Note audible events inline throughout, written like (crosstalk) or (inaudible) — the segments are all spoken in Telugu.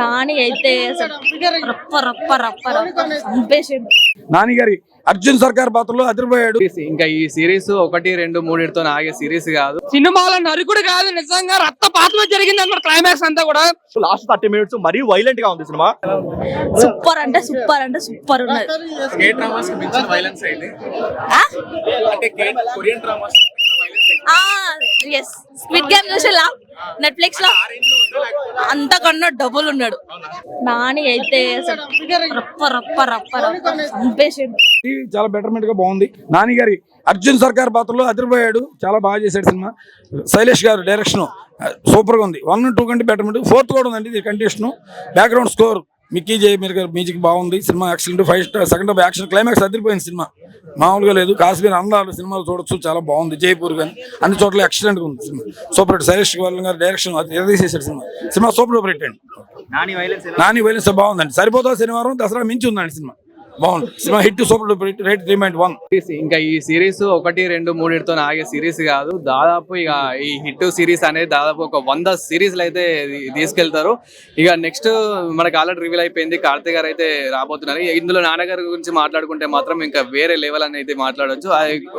నాని అయితే రప్ప రప్ప రప్ప రప్ప. చంపేసిండు. నాని గారి అర్జున్ సర్కార్ పాత్రలో అదిరిపోయాడు. ఇంకా ఈ సిరీస్ ఒకటి రెండు మూడిటితో ఆగే సిరీస్ కాదు. సినిమాలో నరుకుడు కాదు నిజంగా రక్తపాతం జరిగింది అన్నమాట క్లైమాక్స్ అంతా కూడా. లాస్ట్ థర్టీ మినిట్స్ మరీ వైలెంట్గా ఉంది సినిమా. సూపర్ అంటే సూపర్ అంటే సూపర్ ఉన్నది. కే డ్రామాస్ వైలెన్స్ అయింది కొరియన్ డ్రామాస్ ఎస్ స్క్విడ్ గేమ్ చూసేలా నెట్ఫ్లిక్స్లో అంతకన్నా డబుల్ ఉన్నాడు. నాని అయితే రప్ప రప్ప రప్ప చంపేసాడు. చాలా బెటర్మెంట్గా బాగుంది. నాని గారి అర్జున్ సర్కార్ పాత్రలో అదిరిపోయాడు. చాలా బాగా చేశాడు సినిమా. శైలేష్ గారు డైరెక్షన్ సూపర్గా ఉంది. వన్ టూ కంటే బెటర్మెంట్ ఫోర్త్ కూడా ఉందండి ఇది continuation background score Mickey J Meyer గారి మ్యూజిక్ బాగుంది. Cinema accident five star second half action climax అదిరిపోయింది సినిమా. మామూలుగా లేదు కాశ్మీర్ అందాలు సినిమాలు చూడొచ్చు చాలా బాగుంది జైపూర్ కానీ అన్ని చోట్ల ఎక్సలెంట్గా ఉంది సినిమా. సూపర్ హిట్ శైలేష్ గారి డైరెక్షన్ ఎరదీసేసాడు సినిమా. సినిమా సూపర్ హిట్ అండి. నాని వైలెన్స్ బాగుందండి. సరిపోతా శనివారం దసరా మించి ఉందండి సినిమా. బాగుంది. Cinema hit super duper hit rate three point one ఇంకా ఈ సిరీస్ ఒకటి రెండు మూడిటితో ఆగే సిరీస్ కాదు. దాదాపు ఇక ఈ హిట్ సిరీస్ అనేది దాదాపు ఒక వంద సిరీస్లు అయితే తీసుకెళ్తారు. ఇక నెక్స్ట్ మనకు ఆల్రెడీ రివీల్ అయిపోయింది. కార్తీక్ గారు అయితే రాబోతున్నారు. ఇందులో నాన్నగారి గురించి మాట్లాడుకుంటే మాత్రం ఇంకా వేరే లెవెల్ అని అయితే మాట్లాడొచ్చు.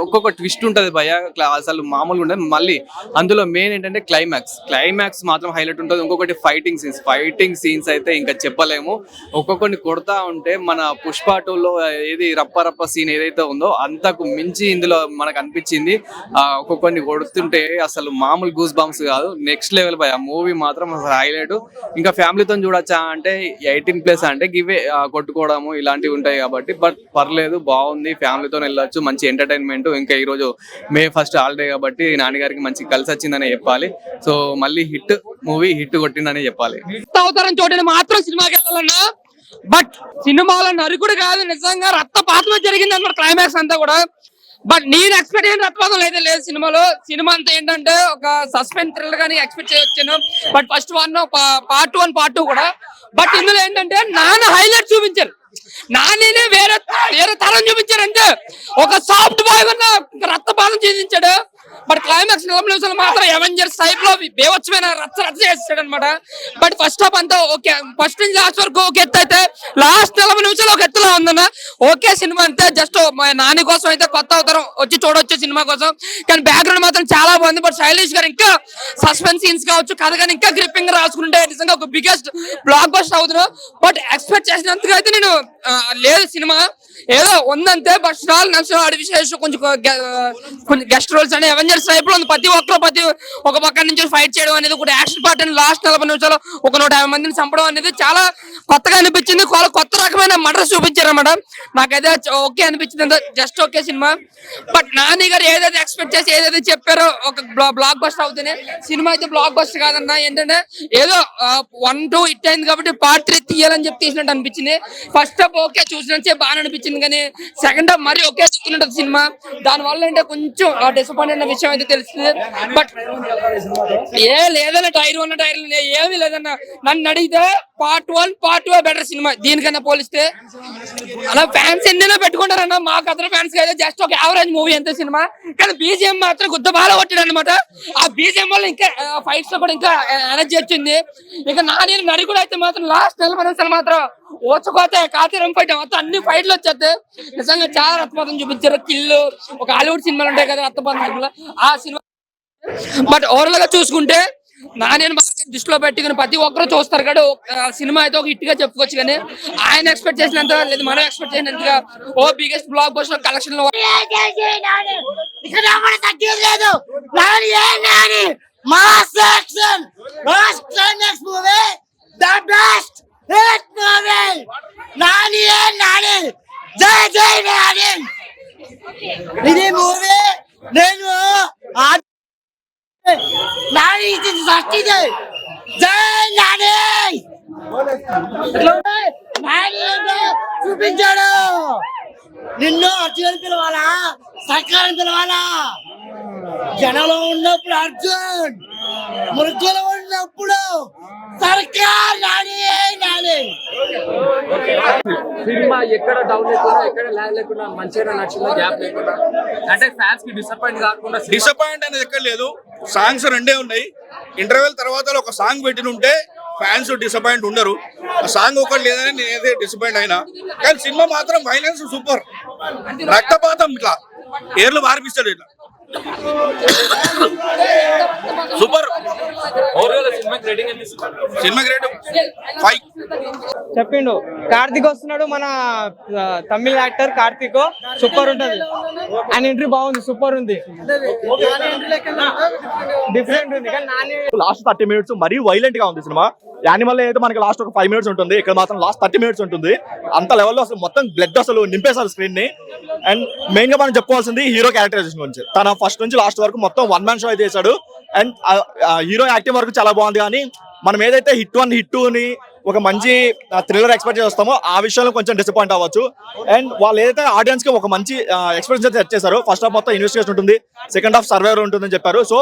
ఒక్కొక్క ట్విస్ట్ ఉంటుంది భయ అసలు మామూలుగా ఉంటుంది మళ్ళీ అందులో మెయిన్ ఏంటంటే క్లైమాక్స్ క్లైమాక్స్ మాత్రం హైలైట్ ఉంటుంది. ఇంకొకటి ఫైటింగ్ సీన్స్ ఫైటింగ్ సీన్స్ అయితే ఇంకా చెప్పలేము. ఒక్కొక్కరిని కొడతా ఉంటే మన పుష్ప టూలో ఏది రప్ప రప్ప సీన్ ఏదైతే ఉందో అంతకు మించి ఇందులో మనకు అనిపించింది. ఆ, ఒక్కొక్కరిని కొడుతుంటే అసలు మామూలు గూస్ బాంబ్స్ కాదు. నెక్స్ట్ లెవెల్ పై ఆ మూవీ మాత్రం అసలు హైలైట్ ఇంకా ఫ్యామిలీతో చూడొచ్చా అంటే ఎయిటీన్ ప్లస్ అంటే గివే కొట్టుకోవడము ఇలాంటివి ఉంటాయి కాబట్టి. బట్ పర్లేదు బాగుంది. ఫ్యామిలీతో వెళ్ళొచ్చు. మంచి ఎంటర్టైన్మెంట్ ఇంకా ఈ రోజు మే ఫస్ట్ హాలిడే కాబట్టి నాన్నగారికి మంచి కలిసి వచ్చిందనే చెప్పాలి. సో మళ్ళీ హిట్ మూవీ హిట్ కొట్టిందనే చెప్పాలి. అవతారం చూడని మాత్రం సినిమాకి వెళ్ళాలన్నా? బట్ సినిమాలో నరుకుడు కాదు నిజంగా రక్తపాతం జరిగింది అన్నమాట క్లైమాక్స్ అంతా కూడా. బట్ నేను ఎక్స్పెక్ట్ అయిన రక్తపాతం అయితే లేదు సినిమాలో. సినిమా అంతా ఏంటంటే ఒక సస్పెన్స్ థ్రిల్లర్ గానీ expect చేయొచ్చాను. But first one part one part two కూడా. బట్ ఇందులో ఏంటంటే నాన్న హైలైట్ చూపించారు. నాన్ననే వేరే వేరే తరం చూపించారు అంటే ఒక సాఫ్ట్ బాయ్ ఉన్న రక్తపాతం చూపించాడు బట్ క్లైమాక్స్ నలభై నిమిషాలు మాత్రం ఎవెంజర్స్ టైప్లో బేవచ్చమైన రచ్చ రచ్చ చేస్తాడు అనమాట బట్ ఫస్ట్ హాఫ్ అంతా ఓకే ఫస్ట్ నుంచి లాస్ట్ వరకు ఒక ఎత్తు అయితే లాస్ట్ నలభై నిమిషాలు ఒక ఎత్తులో ఉందన్న. ఓకే సినిమా అంతే జస్ట్ నాని కోసం అయితే కొత్త అవతారం వచ్చి చూడొచ్చు సినిమా కోసం. కానీ బ్యాక్గ్రౌండ్ మాత్రం చాలా బాగుంది. బట్ శైలేష్ గారు ఇంకా సస్పెన్స్ సీన్స్ కావచ్చు కథ కానీ ఇంకా గ్రిప్పింగ్ రాసుకుంటే నిజంగా ఒక బిగ్గెస్ట్ బ్లాక్ బస్ట్ అవుతున్నాను బట్ ఎక్స్పెక్ట్ చేసినంతగా అయితే నేను లేదు సినిమా. ఏదో ఉందంతే బట్ స్టాల్ నష్టం ఆడి విశేషం కొంచెం కొంచెం గెస్ట్ రోల్స్ అనే అవెంజర్స్ టైప్లో ఉంది. ప్రతి ఒక్కరు ప్రతి ఒక పక్క నుంచి ఫైట్ చేయడం అనేది ఒక యాక్షన్ పార్ట్ అని లాస్ట్ నలభై నిమిషాలు ఒక నూట యాభై మందిని చంపడం అనేది చాలా కొత్తగా అనిపించింది. కొత్త రకమైన మటర్ చూపి అనమాట నాకైతే ఓకే అనిపించింది జస్ట్ ఓకే సినిమా. బట్ నాని గారు ఏదైతే ఎక్స్పెక్ట్ చేసి ఏదైతే చెప్పారో ఒక బ్లాక్ బస్టర్ అవుతుంది సినిమా అయితే బ్లాక్ బస్టర్ కాదన్నా ఏంటంటే ఏదో వన్ టూ హిట్ అయింది కాబట్టి పార్ట్ త్రీ తీయాలని చెప్పి తీసినట్టు అనిపించింది. ఫస్ట్ హాఫ్ ఓకే చూసినట్టే బాగా అనిపించింది కానీ సెకండ్ హాఫ్ మరీ ఒకే చూస్తున్నట్టు సినిమా. దాని వల్ల అంటే కొంచెం డిసప్పాయింట్ అయిన విషయం అయితే తెలుస్తుంది. బట్ ఏ లేదన్న టైర్ వన్ టైర్ ఏమీ లేదన్న. నన్ను అడిగితే part one part two better cinema. దీనికన్నా పోలిస్తే. అలా ఫ్యాన్స్ ఎన్నైనా పెట్టుకుంటారన్న. మాకు అతను ఫ్యాన్స్ అయితే జస్ట్ ఒక యావరేజ్ మూవీ ఎంత సినిమా. కానీ బీజిఎం మాత్రం గుద్ద బాగా కొట్టాడు అనమాట ఆ బీజిఎం వల్ల ఇంకా ఫైట్స్లో కూడా ఇంకా ఎనర్జీ వచ్చింది. ఇక నా నేను కూడా అయితే మాత్రం లాస్ట్ నెల నిమిషాలు మాత్రం ఓచుకోతే కాతీరం ఫైట్ మొత్తం అన్ని ఫైట్లు వచ్చేస్తాయి నిజంగా చాలా రక్తపాతం చూపించారు. కిల్లు ఒక హాలీవుడ్ సినిమాలు ఉంటాయి కదా రక్తపాతం ఆ సినిమా బట్ ఓవరాల్గా చూసుకుంటే నేను మార్కెట్ దృష్టిలో పెట్టుకుని ప్రతి ఒక్కరు చూస్తారు కదా. సినిమా అయితే ఒక హిట్గా చెప్పుకోవచ్చు కానీ ఆయన ఎక్స్పెక్ట్ చేసినంత లేదు మనం ఎక్స్పెక్ట్ చేసినంతగా ఓ బిగ్గెస్ట్ బ్లాక్ బస్టర్ కలెక్షన్లో ఇక్కడ ఎవరు తగ్గేది లేదు? నాని ఏ Nani? Mass action mass climax movie the best hit movie Nani ఏ నాని? జై జై నాని. ఇది మూవీ నేను ఆ- నాని జై నాని చూపించాడు. నిన్ను అర్జున్ పిలవాలా? సర్కారం పిలవాలా? జనంలో ఉన్నప్పుడు అర్జున్ మురుగులో ఉన్నప్పుడు సర్కార్ నాని నాని. సినిమా ఎక్కడ డౌన్ లేకుండా ఎక్కడ ల్యాగ్ లేకుండా మంచిగా నచ్చింది గ్యాప్ లేకుండా? అంటే ఫ్యాన్స్కి డిసప్పాయింట్ కాకుండా డిసప్పాయింట్ అనేది ఎక్కడ లేదు. సాంగ్స్ రెండే ఉన్నాయి. ఇంటర్వెల్ తర్వాత ఒక సాంగ్ పెట్టిన ఉంటే ఫ్యాన్స్ డిసప్పాయింట్ ఉండరు. ఆ సాంగ్ ఒకటి లేదని నేనైతే డిసప్పాయింట్ అయినా. కానీ సినిమా మాత్రం వైలెన్స్ సూపర్. రక్తపాతం ఇట్లా. ఏర్లు పారిపిస్తాడు ఇట్లా. సూపర్. ఓవరాల్ సినిమాకి రేటింగ్ ఎంత ఇస్తారు? సినిమా గ్రేట్ ఫైవ్. చెప్పిండు. కార్తిక్ వస్తున్నాడు మన తమిళ యాక్టర్ కార్తిక్. సూపర్ ఉంటది. ఆయన ఎంట్రీ బాగుంది సూపర్ ఉంది. డిఫరెంట్ ఉంది కానీ నాని లాస్ట్ థర్టీ మినిట్స్ మరీ వైలెంట్గా ఉంది సినిమా. యానిమల్ అయితే మనకి లాస్ట్ ఒక ఫైవ్ మినిట్స్ ఉంటుంది. ఇక్కడ మాత్రం లాస్ట్ థర్టీ మినిట్స్ ఉంటుంది. అంత లెవెల్లో అసలు మొత్తం బ్లడ్ అసలు నింపేశారు స్క్రీన్ని. అండ్ మెయిన్గా మనం చెప్పుకోవాల్సింది హీరో క్యారెక్టరైజేషన్ గురించి. తన ఫస్ట్ నుంచి లాస్ట్ వరకు మొత్తం వన్ మ్యాన్ షో అయితే చేశాడు. అండ్ హీరో యాక్టింగ్ వరకు చాలా బాగుంది కానీ మనం ఏదైతే హిట్ వన్ హిట్ టూని ఒక మంచి థ్రిల్లర్ ఎక్స్పెక్ట్ చేస్తామో ఆ విషయంలో కొంచెం డిసప్పాయింట్ అవ్వచ్చు. అండ్ వాళ్ళు ఏదైతే ఆడియన్స్కి ఒక మంచి ఎక్స్పెక్టేషన్ అయితే సెట్ చేశారు ఫస్ట్ హాఫ్ మొత్తం ఇన్వెస్టిగేషన్ ఉంటుంది. సెకండ్ హాఫ్ సర్వైవర్ ఉంటుందని చెప్పారు. సో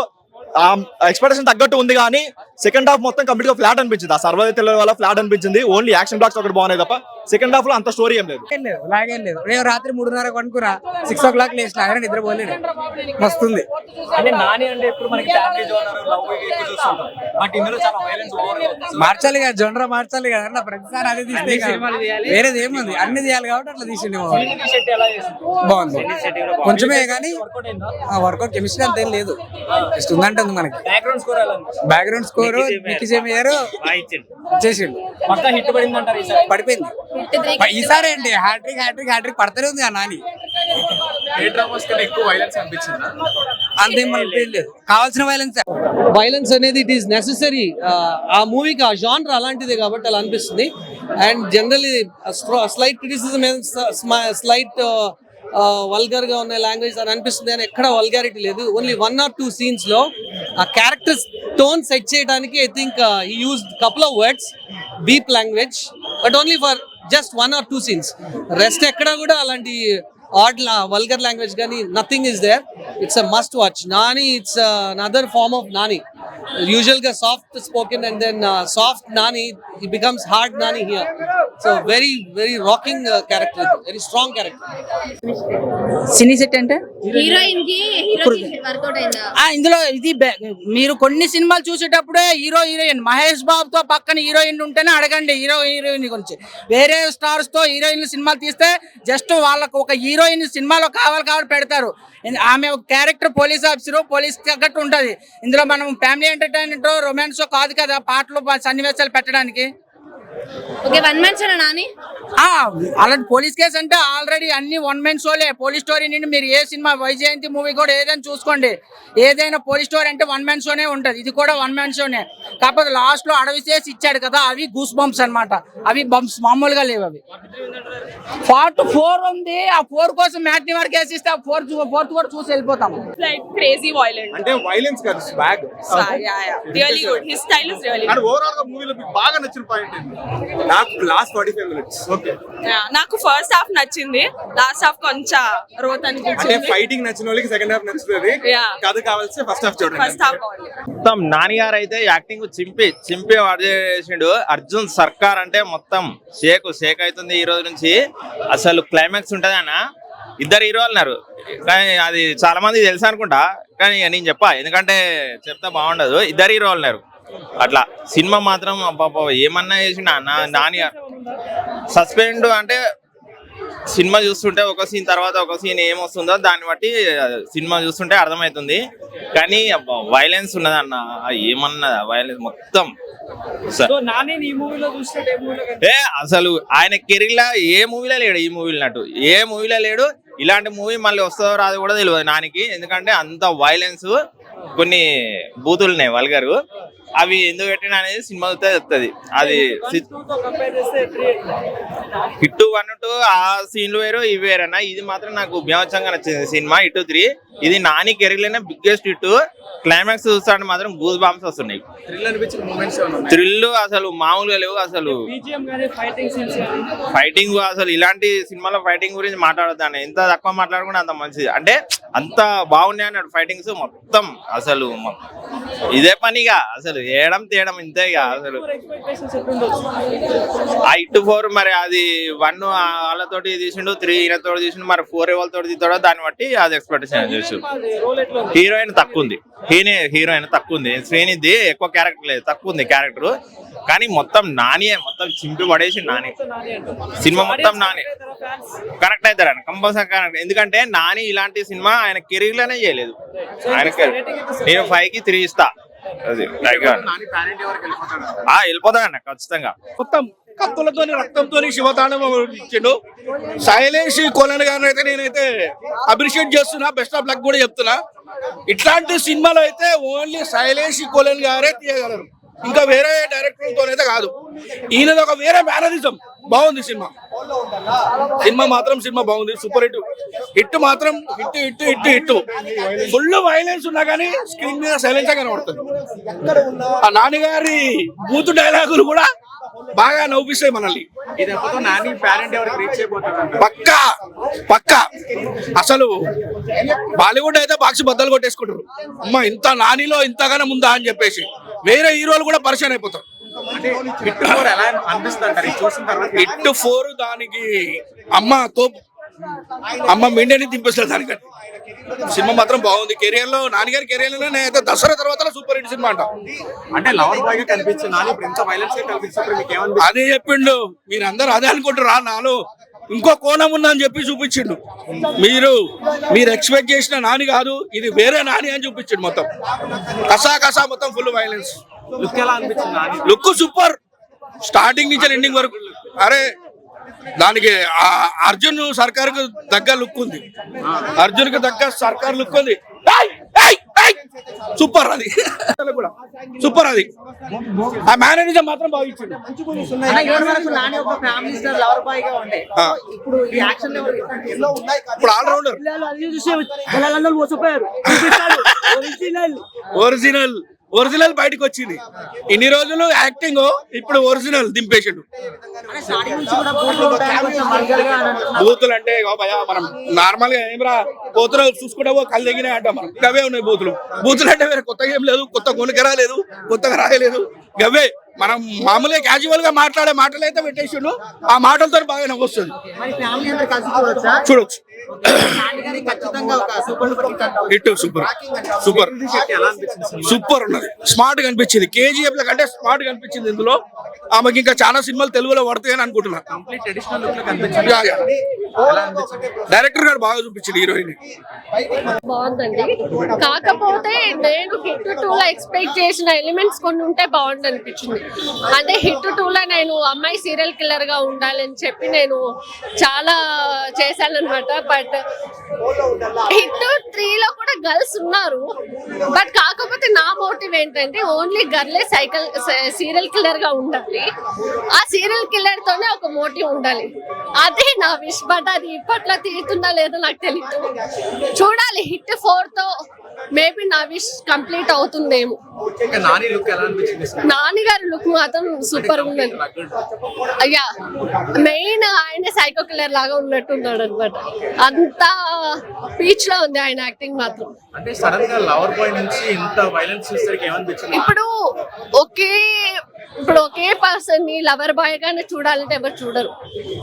ఎక్స్పెక్టేషన్ తగ్గట్టు ఉంది కానీ సెకండ్ హాఫ్ మొత్తం కంప్లీట్గా ఫ్లాట్ అనిపించింది. ఆ సర్వైవ్ తెలియదు వల్ల ఫ్లాట్ అనిపించింది. ఓన్లీ యాక్షన్ బ్లాక్స్ ఒకటి బాగున్నాయి తప్ప సెకండ్ హాఫ్లో అంత స్టోరీ ఏం లేదు. లేదు లాగేం లేదు. నేను రాత్రి మూడున్నర కొనుక్కురా సిక్స్ ఓ క్లాక్ లేచిన ఆయన నిద్రపోలేడు మస్తుంది. అంటే నాని అంటే ఎప్పుడు మనకి ఫ్యామిలీ జోనర్ లవ్ ఎక్కువ చూస్తుంటాం బట్ ఇందులో చాలా వైలెన్స్ ఓవర్ మార్చాలి కదా జొండ్ర మార్చాలి కదా. అన్న ప్రతిసారి అదే తీస్తే వేరేది ఏముంది? అన్ని తీయాలి కాబట్టి అట్లా తీసిండి బాగుంది. కొంచెమే కానీ వర్కౌట్ కెమిస్ట్రీ అంతేం లేదు. జస్ట్ ఉందంటే ఉంది మనకి బ్యాక్గ్రౌండ్ స్కోర్ బ్యాక్గ్రౌండ్ స్కోర్ చేసిండు. హిట్ పడింది అంటారు ఈసారి? పడిపోయింది. ఈసారి ఏంటి? హ్యాట్రిక్ హ్యాట్రిక్ హ్యాట్రిక్ పడతనే ఉంది ఆ నాని. వైలెన్స్ అనిపించిందా? అంతేం మనకి లేదు కావాల్సిన వైలెన్స్ వైలెన్స్ అనేది ఇట్ ఈస్ నెససరీ ఆ మూవీకి ఆ జానర్ అలాంటిదే కాబట్టి అలా అనిపిస్తుంది. And generally slight criticism slight వల్గర్గా ఉన్న లాంగ్వేజ్ అని అనిపిస్తుంది అని ఎక్కడ వల్గారిటీ లేదు. ఓన్లీ వన్ ఆర్ టూ సీన్స్లో ఆ క్యారెక్టర్ టోన్ సెట్ చేయడానికి ఐ థింక్ ఈ use couple of words beep language but only for just one or two scenes rest ఎక్కడ కూడా అలాంటి ఆడ్ వల్గర్ లాంగ్వేజ్ కానీ nothing is there it's a must watch Nani it's another form of Nani యూజువల్గా soft spoken and then soft Nani it becomes hard Nani here so very very rocking character very strong character cine set అంటే? హీరోయిన్కి ఇందులో ఇది మీరు కొన్ని సినిమాలు చూసేటప్పుడే హీరో హీరోయిన్. మహేష్ బాబుతో పక్కన హీరోయిన్ ఉంటేనే అడగండి హీరో హీరోయిన్ గురించి. వేరే స్టార్స్తో హీరోయిన్ సినిమాలు తీస్తే జస్ట్ వాళ్ళకు ఒక హీరోయిన్ సినిమాలో కావాలి కాబట్టి పెడతారు. ఆమె ఒక క్యారెక్టర్ పోలీస్ ఆఫీసర్ పోలీస్ తగ్గట్టు ఉంటది. ఇందులో మనం ఫ్యామిలీ ఎంటర్టైన్మెంట్ రొమాన్స్ కాదు కదా పాటలు సన్నివేశాలు పెట్టడానికి. Okay one man show Nani? ఆ, అలాంటి పోలీస్ కేసు అంటే ఆల్రెడీ అన్ని వన్ మెన్ షోలే పోలీస్ స్టోరీ నుండి మీరు ఏ సినిమా వైజయంతి మూవీ కూడా ఏదైనా చూసుకోండి. ఏదైనా పోలీస్ స్టోరీ అంటే వన్ మ్యాన్ షోనే ఉంటది. ఇది కూడా వన్ మ్యాన్ షోనే కాకపోతే లాస్ట్లో అడవి చేసి ఇచ్చాడు కదా అవి గూస్ బంప్స్ అన్నమాట. అవి బంప్స్ మామూలుగా లేవు అవి. పార్ట్ ఫోర్ ఉంది. ఆ ఫోర్ కోసం మ్యాట్ని వరకు వేసిస్తే ఆ ఫోర్ ఫోర్త్ కూడా చూసి వెళ్ళిపోతాం like crazy violent. అంటే వైలెన్స్ కాదు swag So, yeah, yeah. Really good. His style is really good. ఓవరాల్గా మూవీలో మీకు బాగా నచ్చిన పాయింట్ నాకు లాస్ట్ ఫార్టీ ఫైవ్ మినిట్స్. నాకు ఫస్ట్ హాఫ్ నచ్చింది. లాస్ట్ హాఫ్ కొంచెం రోత్ అనిపించింది. ఫైటింగ్ నచ్చిన వాళ్ళకి సెకండ్ హాఫ్ నచ్చుతుంది. కథ కావాల్సి ఫస్ట్ హాఫ్ చూడండి. ఫస్ట్ హాఫ్ మొత్తం నాన్నగారు అయితే యాక్టింగ్ చింపి చింపి వాడు చేసిండు. అర్జున్ సర్కార్ అంటే మొత్తం షేక్ షేక్ అవుతుంది ఈ రోజు నుంచి. అసలు క్లైమాక్స్ ఉంటది అన్న. ఇద్దరు హీరో అన్నారు కానీ అది చాలా మంది తెలుసు అనుకుంటా. కానీ నేను చెప్పా. ఎందుకంటే చెప్తే బాగుండదు. ఇద్దరు హీరో అన్నారు అట్లా సినిమా మాత్రం అబ్బబ్బా ఏమన్నా చేసిండు అన్న నాని సస్పెండ్ అంటే సినిమా చూస్తుంటే ఒక సీన్ తర్వాత ఒక సీన్ ఏమొస్తుందో దాన్ని బట్టి సినిమా చూస్తుంటే అర్థమవుతుంది కానీ వైలెన్స్ ఉన్నదన్న ఆ, ఏమన్నా వైలెన్స్ మొత్తం. ఏ అసలు ఆయన కెరీర్లో ఏ మూవీలో లేడు ఈ మూవీలో నటు. ఏ మూవీలో లేడు ఇలాంటి మూవీ మళ్ళీ వస్తుందో రాదు కూడా తెలియదు నానికి. ఎందుకంటే అంత వైలెన్స్ కొన్ని బూతులు ఉన్నాయి వల్గరు అవి ఎందుకు పెట్టిన అనేది సినిమా చెప్తుంది అది ఇటు వన్ టూ ఆ సీన్లు వేరు ఇవి వేరన్నా ఇది మాత్రం నాకు బీభత్సంగా నచ్చింది సినిమా ఇటు త్రీ. ఇది నాని కెరీర్లోనే బిగ్గెస్ట్ హిట్ క్లైమాక్స్ చూస్తాంటే మాత్రం గూస్ బాంబ్స్ వస్తున్నాయి. థ్రిల్ అనిపించిన మూమెంట్స్ థ్రిల్ అసలు మామూలుగా లేవు అసలు. ఫైటింగ్ సీన్స్ కానీ ఫైటింగ్ అసలు ఇలాంటి సినిమాలో ఫైటింగ్ గురించి మాట్లాడతాను ఎంత తక్కువ మాట్లాడుకుంటే అంత మంచిది. అంటే అంత బాగున్నాయి అన్నాడు ఫైటింగ్స్ మొత్తం. అసలు ఇదే పనిగా అసలు ఏడం తేయడం ఇంతే ఇక. అసలు ఆ ఇటు ఫోర్ మరి అది వన్ వాళ్ళతోటి తీసిండు త్రీ ఈయనతో తీసిండు మరి ఫోర్ ఎవరితో తీస్తాడో దాన్ని బట్టి అది ఎక్స్పెక్టేషన్ ఉంది? హీరోయిన్ తక్కువ ఉంది హీనే హీరోయిన్ తక్కువ ఉంది శ్రేణిది ఎక్కువ క్యారెక్టర్ లేదు తక్కువ ఉంది క్యారెక్టర్ కానీ మొత్తం నానియే మొత్తం చింపి పడేసి నాని. సినిమా మొత్తం నాని. కరెక్ట్ అవుతారు కంపల్సరీ కరెక్ట్ ఎందుకంటే నాని ఇలాంటి సినిమా ఆయన కెరీర్లోనే చేయలేదు. ఆయన నేను ఫైవ్కి త్రీ ఇస్తా. అది వెళ్ళిపోతాడన్న ఖచ్చితంగా. మొత్తం కత్తులతోని రక్తంతోని శివతాండవం ఇచ్చిండు శైలేష్ కొలన్ గారిని అయితే నేనైతే అప్రిషియేట్ చేస్తున్నా బెస్ట్ ఆఫ్ లక్ కూడా చెప్తున్నా. ఇట్లాంటి సినిమాలో అయితే ఓన్లీ శైలేష్ కొలన్ గారే తీయగలరు. ఇంకా వేరే డైరెక్టర్ తోనైతే కాదు. ఈయనది ఒక వేరే మేనరిజం బాగుంది సినిమా. సినిమా మాత్రం సినిమా బాగుంది. Super hit. హిట్ మాత్రం hit hit hit hit. Full violence ఉన్నా కానీ స్క్రీన్ మీద సైలెన్స్ కనబడుతుంది. ఆ నాన్నగారి బూత్ డైలాగులు కూడా బాగా నవ్విస్తాయి మనల్ని. పక్కా పక్కా. అసలు బాలీవుడ్ అయితే బాక్స్ బద్దలు కొట్టేసుకుంటారు. అమ్మ ఇంత నానిలో ఇంతగానే ఉందా అని చెప్పేసి. వేరే హీరోలు కూడా పరిచయం అయిపోతారు. హిట్ ఫోర్ దానికి అమ్మ తోపు అమ్మ మెండని దింపేస్తారు దానికంటే. సినిమా మాత్రం బాగుంది. కెరియర్లో నాన్నగారి కెరియర్లో నేనైతే దసరా తర్వాత సూపర్ హిట్ సినిమా అంట. అంటే లవర్ బాయ్గా కనిపించింది అదే చెప్పిండు. మీరు అందరు అదే అనుకుంటారా నాలో. ఇంకో కోణం ఉందా అని చెప్పి చూపించిండు. మీరు మీరు ఎక్స్పెక్ట్ చేసిన నాని కాదు. ఇది వేరే నాని అని చూపించిండు మొత్తం. కసా కసా మొత్తం ఫుల్ వైలెన్స్ లుక్ ఎలా అనిపించింది? Look super. స్టార్టింగ్ నుంచి ఎండింగ్ వరకు. అరే దానికి ఆ అర్జున్ సర్కార్కు దగ్గర లుక్ ఉంది. అర్జున్కు దగ్గర సర్కార్ లుక్ ఉంది. సూపర్ అది. కూడా సూపర్ అది. ఆ మేనేజర్ మాత్రం బాగా ఇచ్చిండు. నాని ఒక ఫ్యామిలీ స్టార్ లవర్ బాయ్గా ఉండే. ఆ, ఇప్పుడు ఈ యాక్షన్ ఇప్పుడు ఆల్రౌండర్ ఒరిజినల్ (laughs) ఒరిజినల్ బయటకు వచ్చింది. ఇన్ని రోజులు యాక్టింగ్ ఇప్పుడు ఒరిజినల్ దింపేసిండు. బూతులు అంటే మనం నార్మల్గా ఏమరా కోతులు చూసుకుంటావో కళ్ళు తెగినాయి అంటాం మనం. గవే ఉన్నాయి బూతులు. బూతులు అంటే వేరే కొత్తగా ఏం లేదు కొత్త కొనుక రాలేదు కొత్తగా రాయలేదు. గవే మనం మామూలుగా క్యాజువల్గా మాట్లాడే మాటలు అయితే పెట్టేసిండు. ఆ మాటలతో బాగా నవ్వొస్తుంది. ఫ్యామిలీ అందరు కలిసి చూడొచ్చా. Super hit super. Super. Super ఉన్నది. స్మార్ట్ కనిపించింది కేజీఎఫ్ ల కంటే స్మార్ట్ కనిపించింది ఇందులో. ఆమెకి ఇంకా చాలా సినిమాలు తెలుగులో పడతాయని అనుకుంటున్నా. కంప్లీట్ ట్రెడిషనల్ లుక్లో కనిపించింది. Yeah, yeah. డైరెక్టర్ గారు బాగా చూపించింది హీరోయిన్ బాగుందండి. కాకపోతే నేను హిట్ టూ లో ఎక్స్పెక్ట్ చేసిన ఎలిమెంట్స్ కొన్ని ఉంటే బాగుంది అనిపించింది అంటే హిట్ టూ లో నేను అమ్మాయి సీరియల్ కిల్లర్గా ఉండాలని చెప్పి నేను చాలా చేశాను అనమాట బట్ హిట్ త్రీ లో కూడా గర్ల్స్ ఉన్నారు. బట్ కాకపోతే నా మోటివ్ ఏంటంటే ఓన్లీ గర్లే సైకిల్ సీరియల్ కిల్లర్గా ఉండాలి. ఆ సీరియల్ కిల్లర్ తోనే ఒక మోటివ్ ఉండాలి. అదే నా విష్ బట్ అది ఇప్పట్లో తీరుతుందా లేదో నాకు తెలియదు చూడాలి హిట్ ఫోర్తో మేబీ నా విష్ కంప్లీట్ అవుతుందేమో. నాని లుక్ ఎలా అనిపించింది లుక్ మాత్రం సూపర్ ఉందండి. అయ్యా మెయిన్ ఆయన సైకో కిల్లర్ లాగా ఉన్నట్టున్నాడు అనమాట అంత పీచ్లో ఉంది ఆయన యాక్టింగ్ మాత్రం. అంటే సడన్గా లవర్ బాయ్ నుంచి ఇంత వైలెన్స్ చూసేసరికి ఏమనిపించింది? ఇప్పుడు ఒకే ఇప్పుడు ఒకే పర్సన్ని లవర్ బాయ్ గానే చూడాలంటే ఎవరు చూడరు.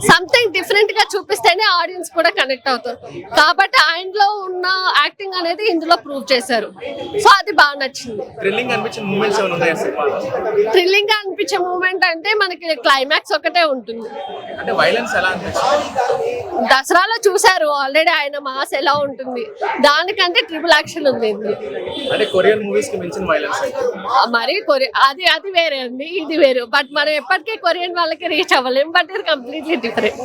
సంథింగ్ డిఫరెంట్గా చూపిస్తేనే ఆడియన్స్ కూడా కనెక్ట్ అవుతారు. కాబట్టి ఆయనలో ఉన్న యాక్టింగ్ అనేది ఇందులో ప్రూవ్ చేశారు. సో అది బాగా నచ్చింది. థ్రిల్లింగ్ అనిపించిన మూమెంట్స్ ఏమైనా ఉన్నాయా సినిమాలో? థ్రిల్లింగ్గా అనిపించే మూమెంట్ అంటే మనకి క్లైమాక్స్ ఒకటే ఉంటుంది. అంటే వైలెన్స్ ఎలా అనిపించింది దసరాలో చూసారు ఆల్రెడీ ఆయన మాస్ ఎలా ఉంటుంది. దానికంటే ట్రిపుల్ యాక్షన్ ఉంది. అంటే కొరియన్ మూవీస్కి మించిన వైలెన్స్ ఆ మరి కొరియన్ అది అది వేరే అండి ఇది వేరు. బట్ మనం ఎప్పటికీ కొరియన్ వాళ్ళకి రీచ్ అవ్వలేం బట్ ఇది కంప్లీట్లీ డిఫరెంట్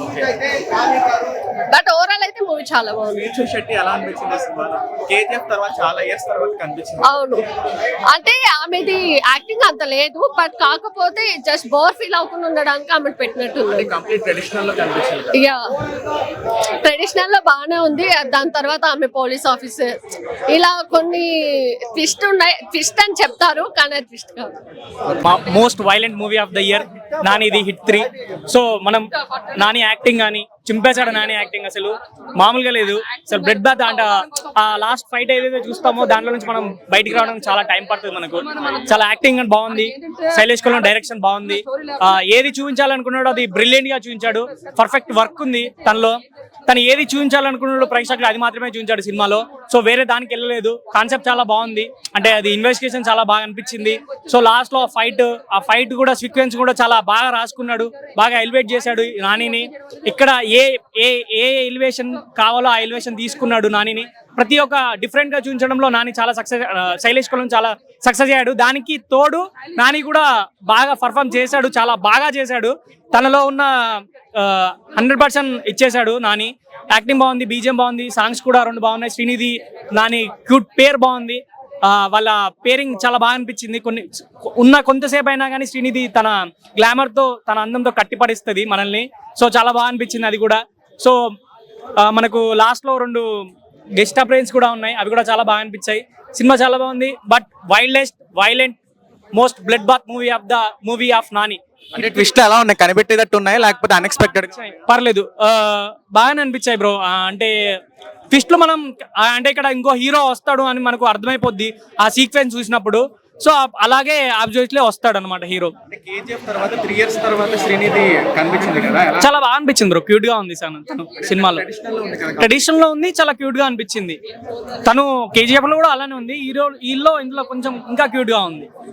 బట్ ఓవరాల్ అయితే మూవీ చాలా బాగుంది. శెట్టి ఎలా అనిపించింది సినిమాలో? కేజీఎఫ్ తర్వాత చాలా ఇయర్స్ తర్వాత కనిపించింది. అవును. అంటే I'm ఆమెది యాక్టింగ్ అంత లేదు బట్ కాకపోతే జస్ట్ బోర్ ఫీల్ అవ్వకుండా ఉండడానికి ఆమె పెట్టినట్టుంది కంప్లీట్ ట్రెడిషనల్లో బాగానే ఉంది. దాని తర్వాత ఆమె పోలీస్ ఆఫీసర్. ఇలా కొన్ని ట్విస్ట్ ఉన్నాయి. ట్విస్ట్ అని చెప్తారు కానీ అది ట్విస్ట్ కాదు. Most violent movie of the year Nani ఇది హిట్ త్రీ. సో మనం నాని యాక్టింగ్ కానీ చింపేశాడు నాని యాక్టింగ్ అసలు. మామూలుగా లేదు. అసలు బ్లడ్ బాత్ అంట ఆ లాస్ట్ ఫైట్ ఏదైతే చూస్తామో దాంట్లో నుంచి మనం బయటికి రావడం చాలా టైం పడుతుంది మనకు. చాలా యాక్టింగ్ అని బాగుంది. శైలేష్ కులం డైరెక్షన్ బాగుంది. ఏది చూపించాలనుకున్నాడో అది బ్రిలియంట్గా చూపించాడు. పర్ఫెక్ట్ వర్క్ ఉంది తనలో. తను ఏది చూపించాలనుకున్నాడో ప్రేక్షకులు అది మాత్రమే చూపించాడు సినిమాలో. సో వేరే దానికి వెళ్ళలేదు. కాన్సెప్ట్ చాలా బాగుంది. అంటే అది ఇన్వెస్టిగేషన్ చాలా బాగా అనిపించింది. సో లాస్ట్లో ఫైట్ ఆ ఫైట్ కూడా సీక్వెన్స్ కూడా చాలా బాగా రాసుకున్నాడు. బాగా ఎలివేట్ చేశాడు నానిని. ఇక్కడ ఏ ఏ ఏ ఎలివేషన్ కావాలో ఆ ఎలివేషన్ తీసుకున్నాడు నానిని. ప్రతి ఒక్క డిఫరెంట్గా చూపించడంలో నాని చాలా సక్సెస్ శైలేష్ కులం చాలా సక్సెస్ అయ్యాడు. దానికి తోడు నాని కూడా బాగా పర్ఫామ్ చేశాడు చాలా బాగా చేశాడు. తనలో ఉన్న హండ్రెడ్ పర్సెంట్ ఇచ్చేశాడు నాని. యాక్టింగ్ బాగుంది బీజియం బాగుంది సాంగ్స్ కూడా రెండు బాగున్నాయి. శ్రీనిధి నాని క్యూట్ పేరు బాగుంది. వాళ్ళ పేరింగ్ చాలా బాగా అనిపించింది. కొన్ని ఉన్న కొంతసేపు అయినా కానీ శ్రీనిధి తన గ్లామర్తో తన అందంతో కట్టిపడిస్తుంది మనల్ని. సో చాలా బాగా అనిపించింది అది కూడా. సో మనకు లాస్ట్లో రెండు గెస్ట్ అప్రైన్స్ కూడా ఉన్నాయి. అవి కూడా చాలా బాగా అనిపించాయి. సినిమా చాలా బాగుంది. But wildest violent most blood bath movie of the movie of Nani అంటే ట్విస్ట్ ఎలా ఉన్నాయి. కనిపెట్టేటట్టు ఉన్నాయి. లేకపోతే అన్ఎక్స్పెక్టెడ్ పర్లేదు. బాగానే అనిపించాయి బ్రో. అంటే ట్విస్ట్లో మనం అంటే ఇక్కడ ఇంకో హీరో వస్తాడు అని మనకు అర్థమైపోద్ది. ఆ సీక్వెన్స్ చూసినప్పుడు. సో అలాగే ఆబ్జెక్ట్లే వస్తాడు అనమాట హీరో. కేజీఎఫ్ తర్వాత త్రీ ఇయర్స్ తర్వాత శ్రీనిధి కనిపించింది కదా? ఎలా? చాలా బాగా అనిపించింది బ్రో క్యూట్గా ఉంది సార్ సినిమాలో. ట్రెడిషనల్లో ఉంది చాలా క్యూట్గా అనిపించింది. తను కేజీఎఫ్లో కూడా అలానే ఉంది హీరో వీళ్ళలో ఇందులో కొంచెం ఇంకా క్యూట్గా ఉంది.